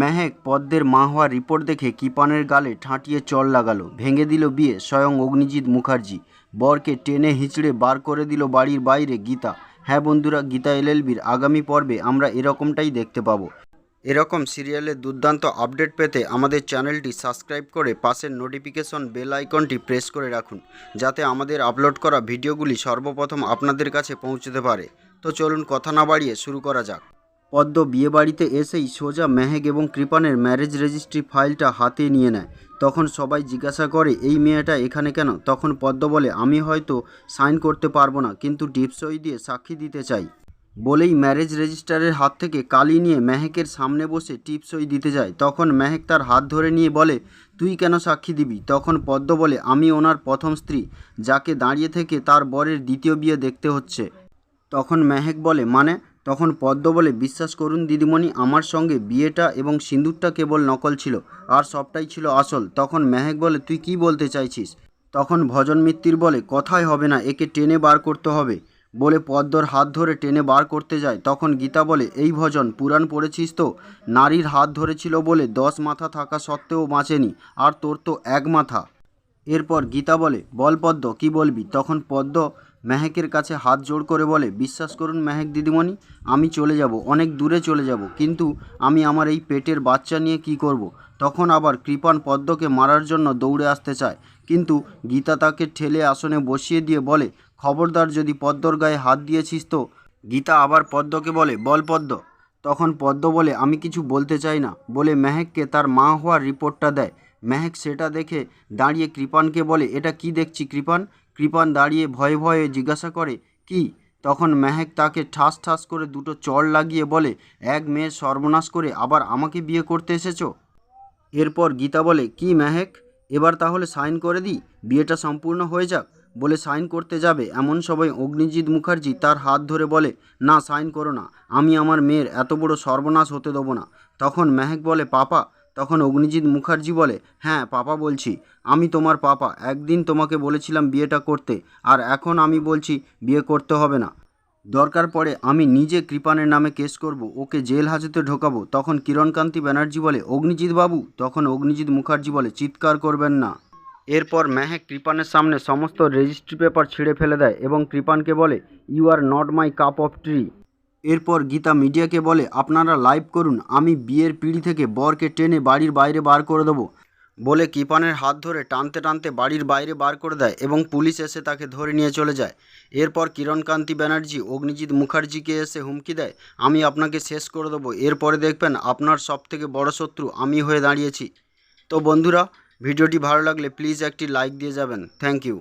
মেহেক পদ্মের মা হওয়ার রিপোর্ট দেখে কিপানের গালে ঠাঁটিয়ে চল লাগালো, ভেঙে দিল বিয়ে, স্বয়ং অগ্নিজিৎ মুখার্জি। বরকে টেনে হিঁচড়ে বার করে দিল বাড়ির বাইরে গীতা। হ্যাঁ বন্ধুরা, গীতা এলএলবির আগামী পর্বে আমরা এরকমটাই দেখতে পাবো। এরকম সিরিয়ালের দুর্দান্ত আপডেট পেতে আমাদের চ্যানেলটি সাবস্ক্রাইব করে পাশের নোটিফিকেশন বেল আইকনটি প্রেস করে রাখুন, যাতে আমাদের আপলোড করা ভিডিওগুলি সর্বপ্রথম আপনাদের কাছে পৌঁছতে পারে। তো চলুন কথা না বাড়িয়ে শুরু করা যাক। পদ্ম বিয়েবাড়িতে এসেই সোজা মেহেক এবং কৃপানের ম্যারেজ রেজিস্ট্রি ফাইলটা হাতে নিয়ে নেয়। তখন সবাই জিজ্ঞাসা করে, এই মেয়েটা এখানে কেন? তখন পদ্ম বলে, আমি হয়তো সাইন করতে পারব না, কিন্তু টিপসই দিয়ে সাক্ষী দিতে চাই। বলেই ম্যারেজ রেজিস্টারের হাত থেকে কালি নিয়ে মেহেকের সামনে বসে টিপসই দিতে যায়। তখন মেহেক তার হাত ধরে নিয়ে বলে, তুই কেন সাক্ষী দিবি? তখন পদ্ম বলে, আমি ওনার প্রথম স্ত্রী, যাকে দাঁড়িয়ে থেকে তার বরের দ্বিতীয় বিয়ে দেখতে হচ্ছে। তখন মেহেক বলে মানে? তখন পদ্ম বলে বিশ্বাস করুন দিদিমণি, আমার সঙ্গে বিয়েটা এবং সিঁদুরটা কেবল নকল ছিল, আর সবটাই ছিল আসল। তখন মেহেক বলে, তুই কি বলতে চাইছিস? তখন ভজন মিত্তির বলে কথাই হবে না, একে টেনে বার করতে হবে। বলে পদ্মর হাত ধরে টেনে বার করতে যায়। তখন গীতা বলে, এই ভজন, পুরাণ পড়েছিস তো? নারীর হাত ধরেছিল বলে দশ মাথা থাকা সত্ত্বেও বাঁচেনি, আর তোর তো এক মাথা। এরপর গীতা বলে, বল পদ্ম, কি বলবি? তখন পদ্ম মেহেকের কাছে হাত জোড় করে বলে, বিশ্বাস করুন মেহেক দিদিমণি, আমি চলে যাব, অনেক দূরে চলে যাব, কিন্তু আমি আমার এই পেটের বাচ্চা নিয়ে কি করব। তখন আবার কৃপান পদ্মকে মারার জন্য দৌড়ে আসতে চায়, কিন্তু গীতা তাকে ঠেলে আসনে বসিয়ে দিয়ে বলে, খবরদার, যদি পদ্মর গায়ে হাত দিয়েছিস তো? গীতা আবার পদ্মকে বলে, বল পদ্ম। তখন পদ্ম বলে, আমি কিছু বলতে চাই না। বলে মেহেককে তার মা হওয়ার রিপোর্টটা দেয়। মেহেক সেটা দেখে দাঁড়িয়ে কৃপানকে বলে, এটা কি দেখছি কৃপান? কৃপান দাঁড়িয়ে ভয়ে ভয়ে জিজ্ঞাসা করে, কি? তখন মেহেক তাকে ঠাস ঠাস করে দুটো চড় লাগিয়ে বলে, এক মেয়ের সর্বনাশ করে আবার আমাকে বিয়ে করতে এসেছ? এরপর গীতা বলে, কি মেহেক? এবার তাহলে সাইন করে দিই, বিয়েটা সম্পূর্ণ হয়ে যাক। বলে সাইন করতে যাবে, এমন সময় অগ্নিজিৎ মুখার্জি তার হাত ধরে বলে, না, সাইন করো না, আমি আমার মেয়ের এত বড় সর্বনাশ হতে দেবো না। তখন মেহেক বলে, পাপা তখন অগ্নিজিৎ মুখার্জি বলে হ্যাঁ পাপা বলছি। আমি তোমার পাপা। একদিন তোমাকে বলেছিলাম বিয়েটা করতে। আর এখন আমি বলছি বিয়ে করতে হবে না। দরকার পড়ে আমি নিজে কৃপানের নামে কেস করব। ওকে জেল হাজতে ঢোকাবো। তখন কিরণকান্তি ব্যানার্জি বলে, অগ্নিজিৎ বাবু? তখন অগ্নিজিৎ মুখার্জি বলে, চিৎকার করবেন না। এরপর মেহেক কৃপানের সামনে সমস্ত রেজিস্ট্রি পেপার ছিঁড়ে ফেলে দেয় এবং কৃপানকে বলে, you are not my cup of tree. এরপর গীতা মিডিয়াকে বলে, আপনারা লাইভ করুন, আমি বিয়ের পিঁড়ি থেকে বরকে টেনে বাড়ির বাইরে বার করে দেবো। বলে কিপানের হাত ধরে টানতে টানতে বাড়ির বাইরে বার করে দেয় এবং পুলিশ এসে তাকে ধরে নিয়ে চলে যায়। এরপর কিরণকান্তি ব্যানার্জি, অগ্নিজিৎ মুখার্জিকে এসে হুমকি দেয়, আমি আপনাকে শেষ করে দেবো। এরপরে দেখবেন আপনার সবথেকে বড় শত্রু আমি হয়ে দাঁড়িয়েছি। তো বন্ধুরা, ভিডিওটি ভালো লাগলে প্লিজ একটি লাইক দিয়ে যাবেন। Thank you.